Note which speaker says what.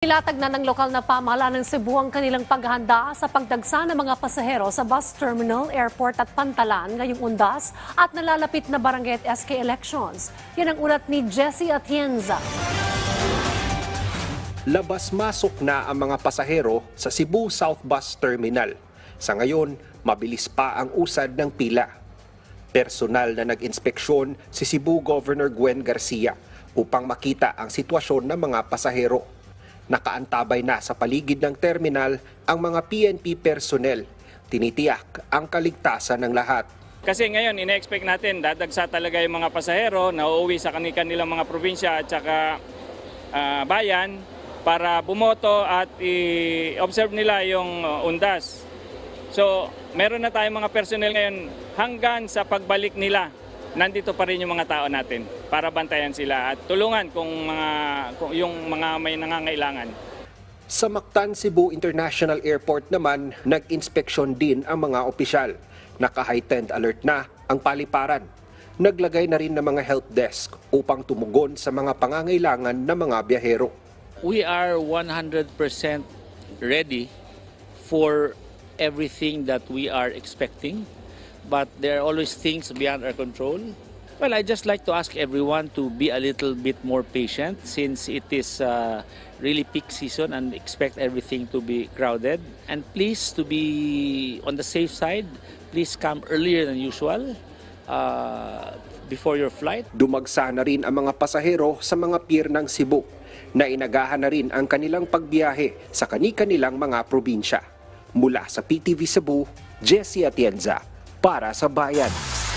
Speaker 1: Nilatag na ng lokal na pamahalaan ng Cebu ang kanilang paghahanda sa pagdagsa ng mga pasahero sa bus terminal, airport at pantalan ngayong undas at nalalapit na barangay at SK elections. Yan ang ulat ni Jesse Atienza.
Speaker 2: labas-masok na ang mga pasahero sa Cebu South Bus Terminal. Sa ngayon, mabilis pa ang usad ng pila. Personal na nag-inspeksyon si Cebu Governor Gwen Garcia upang makita ang sitwasyon ng mga pasahero. Nakaantabay na sa paligid ng terminal ang mga PNP personnel. Tinitiyak ang kaligtasan ng lahat.
Speaker 3: Kasi ngayon, ine-expect natin, dadagsa talaga yung mga pasahero na uuwi sa kanilang mga probinsya at saka ah, bayan para bumoto at i-observe nila yung uh, undas. So, meron na tayong mga personnel ngayon hanggang sa pagbalik nila. Nandito pa rin yung mga tao natin para bantayan sila at tulungan kung mga kung yung mga may nangangailangan.
Speaker 2: Sa Mactan Cebu International Airport naman, nag-inspeksyon din ang mga opisyal. Naka-heightened alert na ang paliparan. Naglagay na rin ng mga help desk upang tumugon sa mga pangangailangan ng mga biyahero.
Speaker 4: we are 100% ready for everything that we are expecting, but there are always things beyond our control. Well, I just like to ask everyone to be a little bit more patient since it is uh, really peak season and expect everything to be crowded. And please, to be on the safe side, please come earlier than usual uh, before your flight.
Speaker 2: Dumagsa na rin ang mga pasahero sa mga pier ng Cebu na inagahan na rin ang kanilang pagbiyahe sa kani-kanilang mga probinsya. Mula sa PTV Cebu, Jesse Atienza, para sa Bayan.